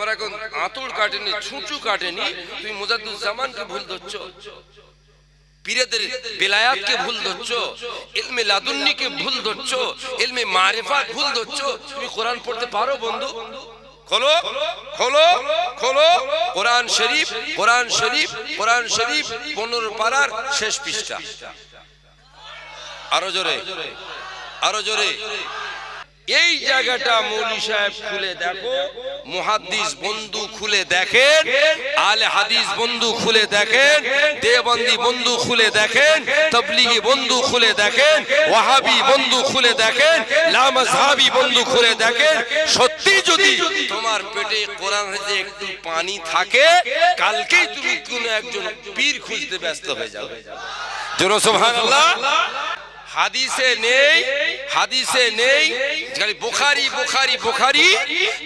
তোমার এখন আঁতুড় কাটেনি, ছুঁচু কাটেনি। তুমি মুজাদ্দুজ্জামানকে ভুল ধরছ। পীরেদের বেলায়াতকে ভুল ধরছ। ইলমে লাদুন্নিকে ভুল ধরছ। ইলমে মারিফাত ভুল ধরছ। তুমি কোরআন পড়তে পারো, বন্ধু? খোলো খোলো খোলো। কোরআন শরীফ কোরআন শরীফ কোরআন শরীফ, পনেরো পাড়ার শেষ পৃষ্ঠা। আরও জোরে আরও জোরে। এই জায়গাটা মৌলি সাহেব খুলে দেখো। মুহাদ্দিস বন্ধু খুলে দেখেন। আলে হাদিস বন্ধু খুলে দেখেন। দেবন্দি বন্ধু খুলে দেখেন। তবলিগি বন্ধু খুলে দেখেন। ওয়াহাবি বন্ধু খুলে দেখেন। লামাজহাবি বন্ধু খুলে দেখেন। সত্যি যদি তোমার পেটে কোরআন হাদিসে একটু পানি থাকে কালকেই তুমি কোন একজন পীর খুঁজতে ব্যস্ত হয়ে যাবে। জোর সুবহানাল্লাহ। হাদিসে নেই হাদিসে নেই খালি বুখারি বুখারি বুখারি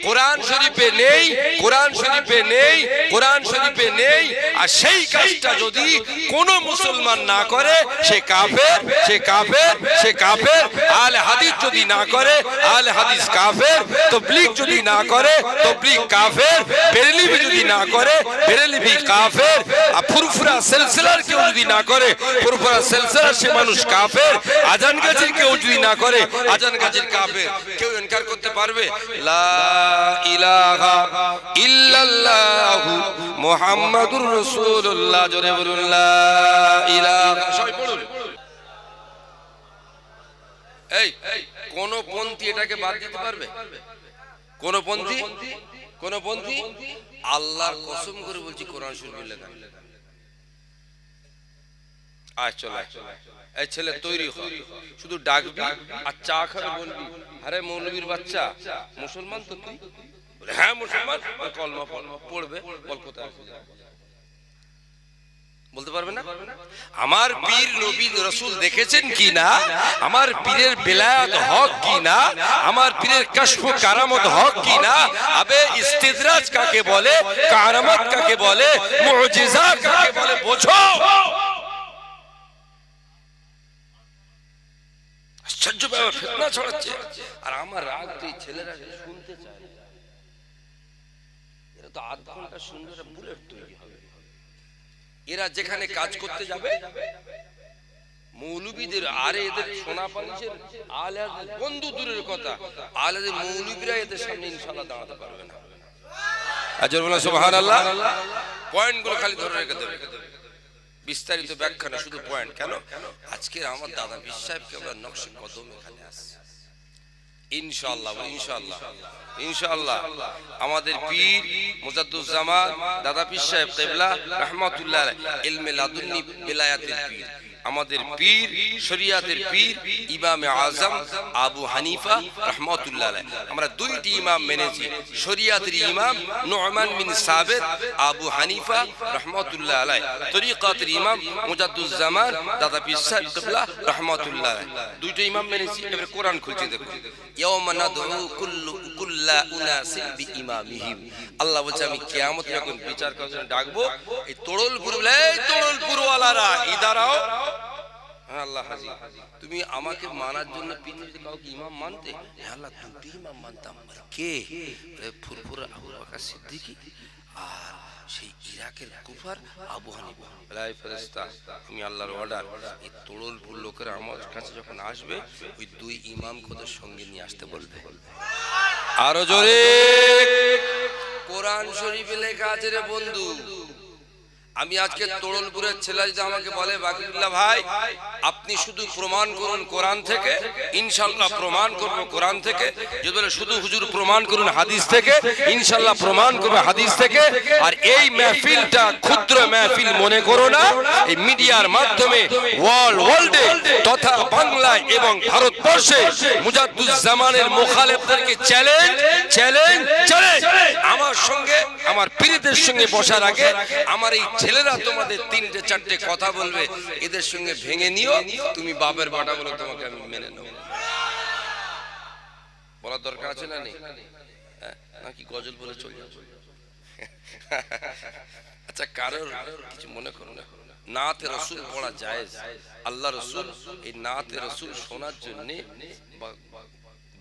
কোরআন শরীফে নেই কোরআন শরীফে নেই কোরআন শরীফে নেই। আর সেই কাজটা যদি কোন মুসলমান না করে সে কাফের সে কাফের সে কাফের। আলে হাদিস যদি না করে আল হাদিস কাফের। তবলিগ যদি না করে তবলিগ কাফের। বেরেলিভি যদি না করে বেরেলিভি কাফের। আর ফুরফুরা সিলসিলার কেউ যদি না করে ফুরফুরা সিলসিলার সে মানুষ কাফের। আজান গাজির কেউ যদি না করে আজান গাজির কাফের কেউ ইনকার করতে পারবে? লা ইলাহা ইল্লাল্লাহু মুহাম্মাদুর রাসূলুল্লাহ জোরে বলুন লা ইলাহা। সবাই পড়ুন। এই কোন পন্থী এটাকে বাদ দিতে পারবে? কোন পন্থী? কোন পন্থী? আল্লাহর কসম করে বলছি কোরআন শরীফ লেখা আয় চল আয়। এই ছেলে তৈরি হ শুধু ডাকবি আর চা খাবে বলবি। আরে মৌলবীর বাচ্চা মুসলমান তো তুই? হ্যাঁ মুসলমান। কলমা ফলমা পড়বে বল কোথায় বলতে পারবে না? আমার পীর নবী রসুল দেখেছেন কি না আমার পীরের বেলায়াত হক কি না আমার পীরের কাশফ কারামত হক কি না আবে ইস্তিদরাজ কাকে বলে? কারামত কাকে বলে? মুজিজা কাকে বলে? বোঝো। আশ্চর্য ব্যাপার ফেতনা ছড়াচ্ছে। আর আমার রাগ তো এই ছেলেরা শুনতে চায় এরা তো আধ ঘণ্টা এরা বুলেট তৈরি হবে। এরা যেখানে কাজ করতে যাবে মৌলবীদের আরে এদের সোনা পালিশের আলেদের বন্ধু দূরের কথা আলেদের মৌলবীরা এদের সামনে ইনশাল্লাহ দাঁড়াতে পারবে না। আজর বলা সুবহান আল্লাহ পয়েন্টগুলো খালি ধরে রেখে দেবে। বিস্তারিত ব্যাখ্যা না শুধু পয়েন্ট কেন? আজকের আমার দাদা বিশ্বাসকে আমরা নকশে কদম এখানে আসছি ইনশাআল্লাহ ইনশাআল্লাহ ইনশাআল্লাহ। আমাদের পীর মুজাদ্দুজ্জামান দাদা পীর সাহেব কেবলা রাহমাতুল্লাহ আলাইহি ইলমে লাদুন্নি বিলায়াতের পীর আমাদের পীর শরিয়াতের পীর ইমামে আজম আবু হানিফা রহমতুল্লাহ আমরা দুইটি ইমাম মেনেছি শরিয়াতের ইমাম Numan bin Sabit Abu Hanifa রহমতুল্লাহ আলাই তরিকাতের ইমাম মুজাদ্দুজ্জামান দাদা সাহেব রহমতুল্লাহ দুইটা ইমাম মেনেছি এবার কোরআন খুলছি দেখুন। আল্লাহ বলছে আমি কিয়ামত যখন বিচার করার জন্য ডাকবো এই তোড়লপুর বলে এই তোড়লপুর ওয়ালারা ইদারাও আল্লাহ হাজি। তুমি আমাকে মানার জন্য পৃথিবীতে কাউকে ইমাম মানতে? হ্যাঁ আল্লাহ দুটি ইমাম মানতাম কে? ফুরফুরা আবু বকর সিদ্দিকী আর সেই ইরাকের কুফার আবু হানিফা। ফেরেশতা, আমি আল্লাহর অর্ডার এই তোড়লপুর লোকেরা আমার কাছে যখন আসবে, ওই দুই ইমাম ওদের সঙ্গে নিয়ে আসতে বলবে। আরও জোরে। কোরআন শরীফে লেখা আছে রে বন্ধু আমি আজকে তোড়লপুরের ছেলে যদি আমাকে বলে বাকিবুল্লাহ ভাই আপনি শুধু প্রমাণ করুন কোরআন থেকে ইনশাল্লাহ প্রমাণ করব কোরআন থেকে। যদি বলে শুধু হুজুর প্রমাণ করুন হাদিস থেকে ইনশাল্লাহ প্রমাণ করবে হাদিস থেকে। আর এই মেহফিলটা ক্ষুদ্র মেহফিল মনে করো না এই মিডিয়ার মাধ্যমে ওয়ার্ল্ড ওয়ার্ল্ডে তথা বাংলায় এবং ভারতবর্ষে মুজাদ্দুজ্জামানের মুখালেফদেরকে চ্যালেঞ্জ চ্যালেঞ্জ চ্যালেঞ্জ আমার সঙ্গে আমার পীরিতের সঙ্গে বসার আগে আমার এই ছেলেরা তোমাদের তিনটে চারটে কথা বলবে এদের সঙ্গে ভেঙে নিও তুমি বাপের বাটা বলে তোমাকে আমি মেনে নেব। বলার দরকার আছে না নেই? হ্যাঁ, নাকি গজল বলে চলে যাব? আচ্ছা কারোর কিছু মনে করো না। নাতে রসুল পড়া যায় আল্লাহ রসুল এই নাতে রসুল শোনার জন্য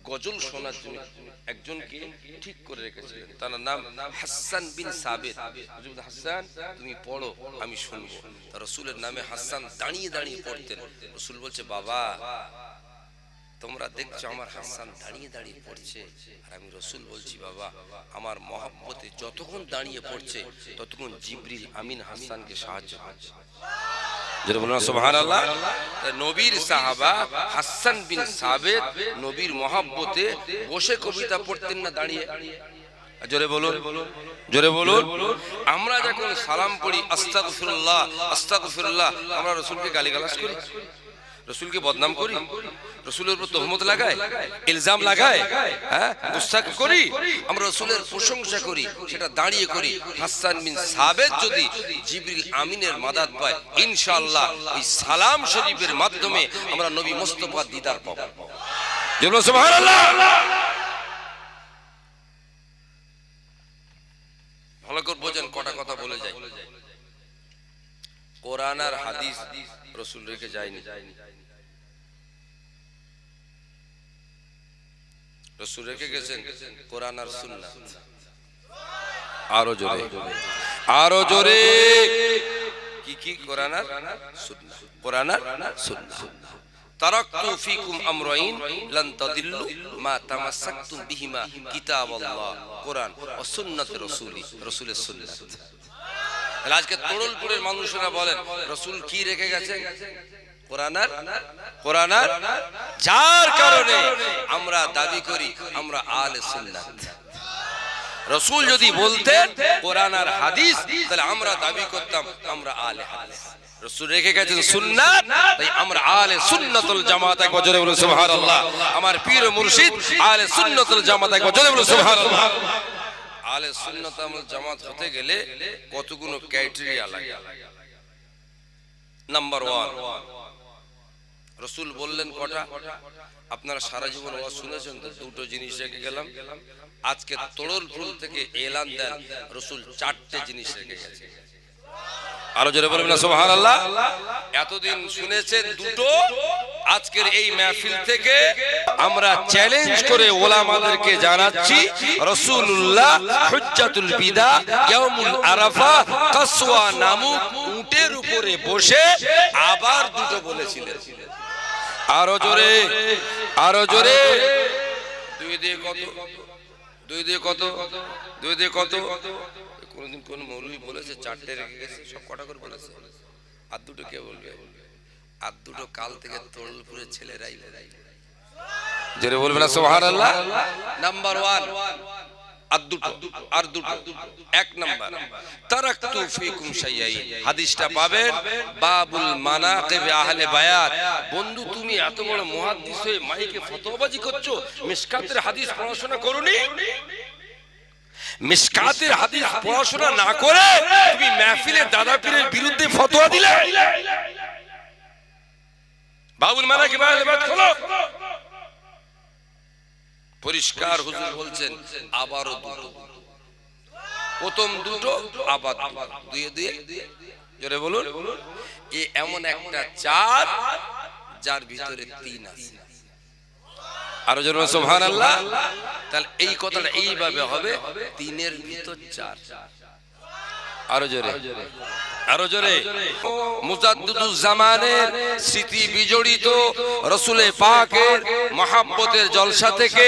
গজল শোনার জন্য একজনকে ঠিক করে রেখেছিলেন। তার নাম হাসান বিন সাবেদ হাসান তুমি পড়ো আমি শুনব। তা রসুলের নামে হাসান দাঁড়িয়ে দাঁড়িয়ে পড়তেন। রসুল বলছে বাবা তোমরা দেখছ আমার হাসান দাঁড়িয়ে দাঁড়িয়ে পড়ছে। আর আমি রসুল বলছি বাবা আমার মহাব্বতে যতক্ষণ দাঁড়িয়ে পড়ছে ততক্ষণ জিবরিল আমিন হাসানকে সাহায্য করছে নবীর সাহাবা বিন নবীর মহাব্বতে বসে কবিতা পড়তেন না, দাঁড়িয়ে। আমরা যখন সালাম পড়ি, আস্তাগফিরুল্লাহ আস্তাগফিরুল্লাহ, আমরা রসুলকে গালিগালাজ করি। রসুলকে বদনাম করি? রসুলের উপর তহমত লাগায়? ইলজাম লাগায়? হ্যাঁ? গুস্সা করি? আমরা রসুলের প্রশংসা করি। সেটা দাঁড়িয়ে করি। হাসান বিন সাবেদ যদি জিবরিল আমিনের মাদাত পায় ইনশাআল্লাহ ওই সালাম শরীফের মাধ্যমে আমরা নবী মোস্তফা দিদার পাবো। যেগুলো সুবহানাল্লাহ! ভালো করে বোঝেন কটা কথা কোরআন আর হাদিস রসুল রেখে যায়নি। রসুল রেখে গেছেন কোরআন আর সুন্নাত আরও জোরে। আরও জোরে। কি কি? কোরআন আর সুন্নাত কোরআন আর সুন্নাত তারাকতু ফিকুম আমরাইন লান তাদিল্লু মা তামাসসাকতুম বিহিমা কিতাবাল্লাহ, কোরআন ও সুন্নাত রাসূলি, রাসূলের সুন্নাত। আজকে তরুলপুরের মানুষরা বলেন, রসুল কি রেখে গেছে কোরআনার যার কারণে আমরা দাবি করি, আমরা আলে রসুল যদি বলতেন কোরআন আর হাদিস, তাহলে আমরা দাবি করতাম, আমরা আলে হাদিস। রসুল রেখে আমরা আলে আমার পীর মুর্শিদ আলে সুন্নাতুল জামাত একবার জোরে বলুন, সুবহানাল্লাহ। আলে সুন্নত আমল জামাত হতে গেলে কতগুলো ক্রাইটেরিয়া লাগে? নাম্বার ওয়ান রসুল বললেন কটা? আপনারা সারা জীবন ওয়াজ শুনেছেন তো, দুটো জিনিস রেখে গেলাম। আজকে তরল ফুল থেকে এলান দেন রসুল চারটে জিনিস রেখে গেছে। আরও জোরে বলবেন না, সুবহানাল্লাহ। এতদিন শুনেছেন দুটো, আজকের এই মাহফিল থেকে আমরা চ্যালেঞ্জ করে ওলামাদেরকে জানাচ্ছি, রাসূলুল্লাহ হুজ্জাতুল বিদা ইয়াউমুল আরাফা কাসওয়া নামক উটের উপরে বসে আবার দুটো বলেছিলেন। আরও জোরে আরও জোরে। দুই দিয়ে কত, দুই দিয়ে কত, দুই দিয়ে কত কোনদিন কোন মৌলভী বলেছে, চারটে রেখে গেছে, সব কটা করে বলেছে। আর দুটো কে বলবে? আর দুটো কাল থেকে তরুলপুরের ছেলেরাই জোরে বলবে না সোহার আল্লাহ নাম্বার ওয়ান আর দুটো আর দুটো। এক নাম্বার। হাদিসটা পাবেন, বাবুল মানাকিব আহলে বায়াত। বন্ধু, তুমি এত বড় মুহাদ্দিস মাইকে ফতোয়াবাজি করছ মিশকাতের হাদিস পড়াশোনা করুনি? মিসকাতের হাদিস পড়াশোনা না করে তুমি মাহফিলের দাদা পীরের বিরুদ্ধে ফতোয়া দিলে? বাবুল মানা কি খোলো। পরিষ্কার হুজুর বলছেন আবারও দুটো। প্রথম দুটো আবার দুয়ে দুয়ে। জোরে বলুন। এ এমন একটা চার যার ভিতরে তিন আছে। আরও জন সোহান আল্লাহ তাহলে এই কথাটা এইভাবে হবে তিনের ভিতর চার। আরও জোরে। আরও জোরে। মুজাদ্দুজ্জামানের স্মৃতি বিজড়িত রসুলে পাকের মহাব্বতের জলসা থেকে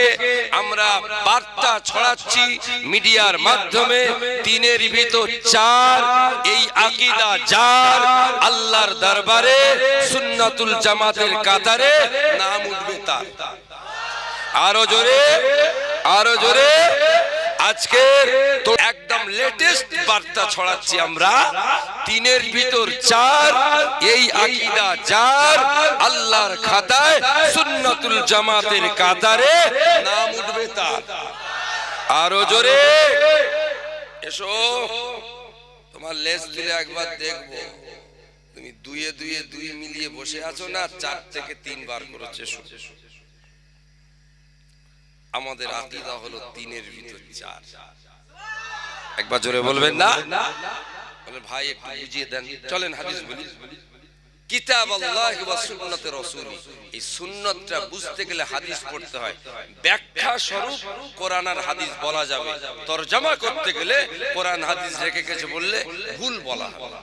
আমরা বার্তা ছড়াচ্ছি মিডিয়ার মাধ্যমে তিনের ভিতর চার। এই আকিদা যার আল্লাহর দরবারে সুন্নাতুল জামাতের কাতারে নাম উঠবে তার। আরও জোরে আরও জোরে। আজকে তো একদম লেটেস্ট বার্তা ছড়াচ্ছি আমরা। তিনের ভিতর চার, এই আকিদা যার আল্লাহর খাতায় সুন্নাতুল জামাতের কাতারে নাম উঠবে তার। আরও জোরে। এসো। তোমার লেজ দিলে একবার দেখব। তুমি দুয়ে দুয়ে দুই মিলিয়ে বসে আছো না? চার থেকে তিনবার করেছে। আমাদের আকিদা হলো তিনের ভিতর চার। একবার জোরে বলবেন না? বলে ভাই একটু বুঝিয়ে দেন। চলেন হাদিস বলি। কিতাব আল্লাহ ওয়া সুন্নতে রাসূলি। এই সুন্নতটা বুঝতে গেলে হাদিস পড়তে হয়। ব্যাখ্যা স্বরূপ কোরআন আর হাদিস বলা যাবে। তরজমা করতে গেলে কোরআন হাদিস রেখে গেছে বললে ভুল বলা হবে।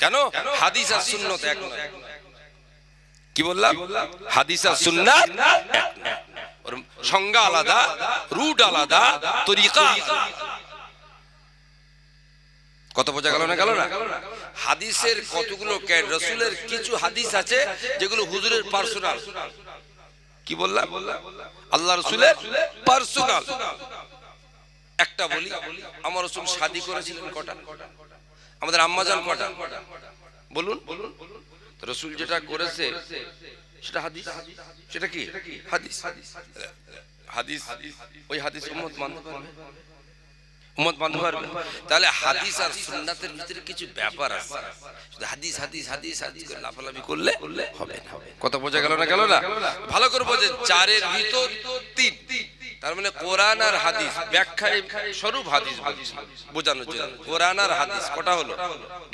কেন? হাদিস আর সুন্নত এক নয়। কি বললাম? হাদিস আর সুন্নাত এক নয়। সংজ্ঞা আলাদা রুট আলাদা তরিকা কত বোঝা গেল না গেল না হাদিসের কতগুলো রসুলের কিছু হাদিস আছে, যেগুলো হুজুরের পার্সোনাল কি বললাম? আল্লাহ রসুলের পার্সোনাল একটা বলি, আমার রসুল শাদি করেছিলেন কটা? আমাদের আম্মাজান কটা? বলুন। তো রসুল যেটা করেছে সেটা হাদিস? সেটা কি? হাদিস। হাদিস? ওই হাদিস উম্মত উম্মত তাহলে হাদিস আর সুন্নাতের ভিতরে কিছু ব্যাপার আছে। হাদিস হাদিস হাদিস হাদিস করে লাফালাফি করলে হবে না। কত বোঝা গেল না গেল না? ভালো করে বোঝে, চারের ভিতর তিন। তার মানে কোরআন আর হাদিস ব্যাখ্যায় স্বরূপ হাদিস বোঝানোর জন্য। কোরআন আর হাদিস, কটা হলো?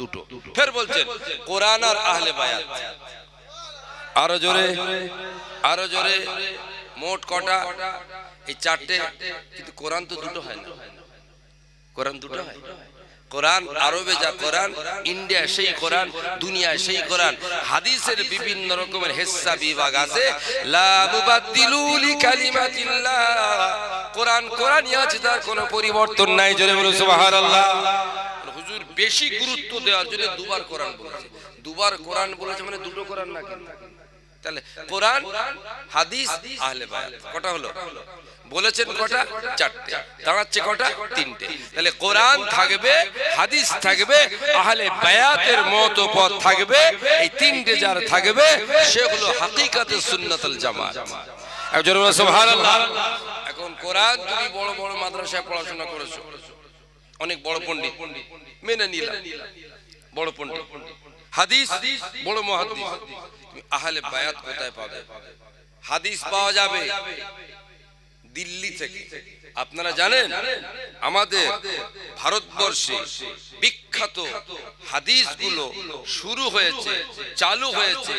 দুটো। ফের বলছেন, কোরআন আর আহলে বায়াত। আরও জোরে আরও জোরে মোট কটা? এই চারটে। কিন্তু কোরআন তো দুটো হয় না। কোরআন দুটো হয় কোরআন আরবে যা কোরআন ইন্ডিয়া সেই কোরআন দুনিয়ায় সেই কোরআন। হাদিসের বিভিন্ন রকমের হেসা বিভাগ আছে। কোরআন কোরআনই আছে তার কোনো পরিবর্তন নাই। জোরে বলুন সুবহানাল্লাহ। হুজুর বেশি গুরুত্ব দেওয়ার জন্য দুবার কোরআন বলেছে। দুবার কোরআন বলেছে মানে দুটো কোরআন না কিন্তু। তাহলে কোরআন হাদিস আহলে বায়াত। কটা হলো? বলেছেন কটা? চারটে। দাঁড়াচ্ছে কটা? তিনটে। তাহলে কোরআন থাকবে হাদিস থাকবে আহলে বায়াতের মত পথ থাকবে। এই তিনটে যার থাকবে সেগুলো হাকিকাতে সুন্নাতুল জামাত। একজন সুবহানাল্লাহ। এখন কোরআন তুমি বড় বড় মাদ্রাসায় পড়াশোনা করেছ। অনেক বড় পণ্ডিত। মেনে নিলাম। বড় পণ্ডিত। হাদিস বড় মহাদিস। আহলে বায়াত কোথায় পাবে? হাদিস পাওয়া যাবে। দিল্লি থেকে। আপনারা জানেন আমাদের ভারতবর্ষে বিখ্যাত হাদিসগুলো শুরু হয়েছে চালু হয়েছে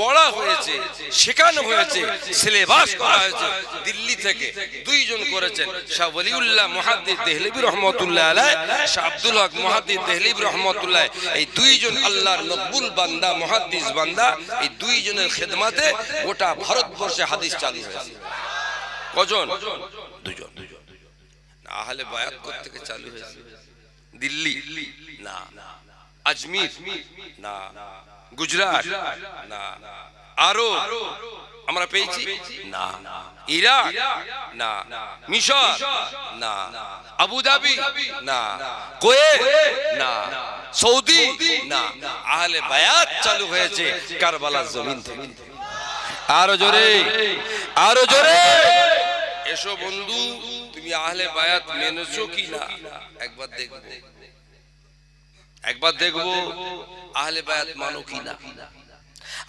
পড়া হয়েছে শেখানো হয়েছে সিলেবাস করা হয়েছে দিল্লি থেকে। দুইজন করেছেন শাহ ওলিউল্লাহ মুহাদ্দিদ দেহলিবি রহমতুল্লাহ আলাই শাহ আব্দুল হক মুহাদ্দিদ দেহলিবি রহমতুল্লাহ এই দুইজন আল্লাহর মকবুল বান্দা মুহাদ্দিস বান্দা এই দুইজনের খেদমাতে গোটা ভারতবর্ষে হাদিস চালু হয়েছে। কজন? দুজন। না আহলে বায়াত থেকে চালু হয়েছে দিল্লি? না। আজমির? না। গুজরাট? না। আরও? আমরা পেয়েছি? না। ইরাক? না। মিশর? না। আবুধাবি? না। কোয়ে না। সৌদি? না। আহলে বায়াত চালু হয়েছে কারবালার জমিন থেকে। আরও জোরে। আরও জোরে। এসো বন্ধু, তুমি আহলে বায়াত মেনেছো কি না একবার দেখব। একবার দেখব আহলে বায়াত মানো কি না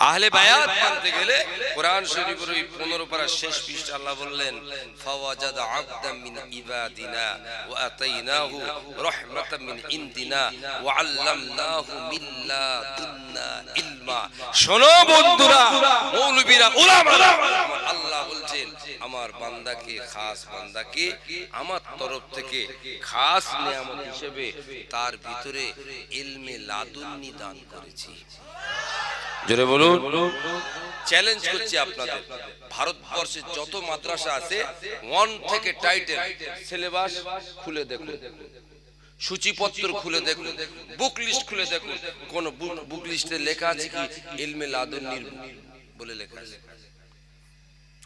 আহলে বায়াত মানতে গেলে কোরআন শরীফের ওই 15 পারা শেষ পৃষ্ঠা আল্লাহ বললেন, ফাওয়াজাদ আবদাম মিন ইবাদিনা ওয়া আতাইনাহু রাহমাতাম মিন ইনদিনা ওয়া আল্লামনাহু মিন লাদুন্না ইলমা। শোনো বন্ধুরা, মৌলবীরা, উলামারা আমার বান্দাকে খাস বান্দাকে আমার তরফ থেকে খাস নিয়ামত হিসেবে তার ভিতরে ইলমে লাদুন্নি দান করেছি। জোরে বলুন। চ্যালেঞ্জ করছি আপনাদের। ভারতবর্ষে যত মাদ্রাসা আছে ওয়ান থেকে টাইটেল সিলেবাস খুলে দেখুন। সূচিপত্র খুলে দেখুন। বুক লিস্ট খুলে দেখুন। কোন বুক লিস্টে লেখা আছে কি? ইলমে লাদুন্নির বলে লেখা আছে।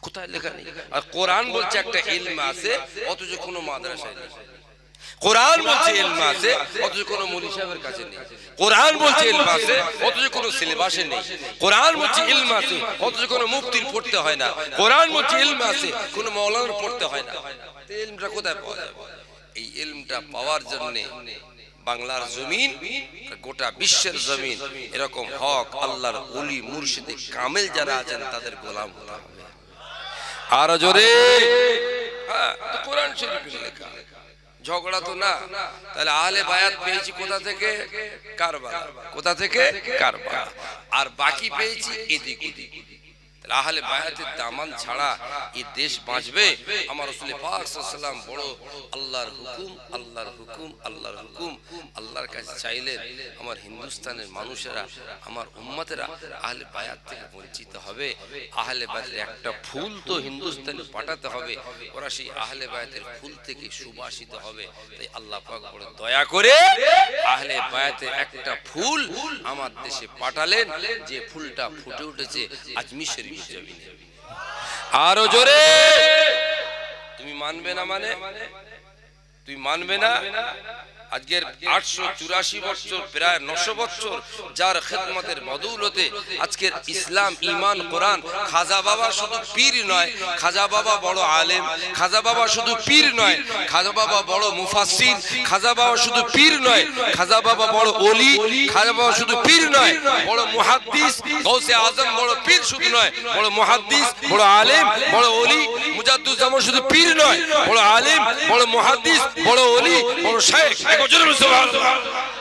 কোথায় লেখা নেই? আর কোরআন বলছে একটা ইলম আছে অথচ কোনো মাদ্রাসায় নেই। কোরআন বলছে ইলম আছে অথচ কোনো মুলি সাহেবের কাছে নেই। কোরআন বলছে ইলম আছে অথচ কোনো সিলেবাসে নেই। কোরআন বলছে ইলম আছে অথচ কোনো মুফতির পড়তে হয় না। কোরআন বলছে ইলম আছে কোনো মৌলানার পড়তে হয় না। ইলমটা কোথায় পাওয়া যাবে? এই ইলমটা পাওয়ার জন্য বাংলার জমিন গোটা বিশ্বের জমিন এরকম হক আল্লাহর ওলি মুর্শিদে কামেল যারা আছেন তাদের গোলাম হতে হবে। আরও জোরে। হ্যাঁ। কোরআন শরীফের লেখা। ঝগড়া তো না। তাহলে আহলে বায়াত পেয়েছি কোথা থেকে? কারবার কোথা থেকে? কারবার আর বাকি পেয়েছি এদিক ওদিক। আহলে বায়াতের দামান ছাড়া এই দেশ বাঁচবে? আমার রসুল পাক সাল্লাম বড় আল্লাহর হুকুম আল্লাহর হুকুম আল্লাহর হুকুম আল্লাহর কাছে চাইলেন আমার হিন্দুস্তানের মানুষেরা আমার উম্মতেরা আহলে বায়াত থেকে বঞ্চিত হবে। আহলে বায়াতের একটা ফুল তো হিন্দুস্তানে পাঠাতে হবে। ওরা সেই আহলে বায়াতের ফুল থেকে সুবাসিত হবে। তাই আল্লাহ পাক বড় দয়া করে আহলে বায়াতের একটা ফুল আমার দেশে পাঠালেন যে ফুলটা ফুটে উঠেছে আজমির শরীফ জমিনে। আরও জোরে। তুমি মানবে না মানে? তুই মানবে না? আজকের আটশো চুরাশি বছর, প্রায় নশো বছর যার খেদমতের বদৌলতে আজকের ইসলাম ইমান কোরআন, খাজা বাবা শুধু পীর নয়, খাজা বাবা বড় আলেম, খাজা বাবা শুধু পীর নয়, খাজা বাবা বড় মুফাসির খাজা বাবা শুধু পীর নয়, খাজা বাবা বড় অলি খাজা বাবা শুধু পীর নয়, বড় মুহাদ্দিস গৌসে আজম বড় পীর শুধু নয়, বড় মুহাদ্দিস, বড় আলেম, বড় অলি মুজাদ্দুজ্জামান শুধু পীর নয়, বড় আলেম, বড় মুহাদ্দিস, বড় অলি বড় শেখ একজন সুবহানাল্লাহ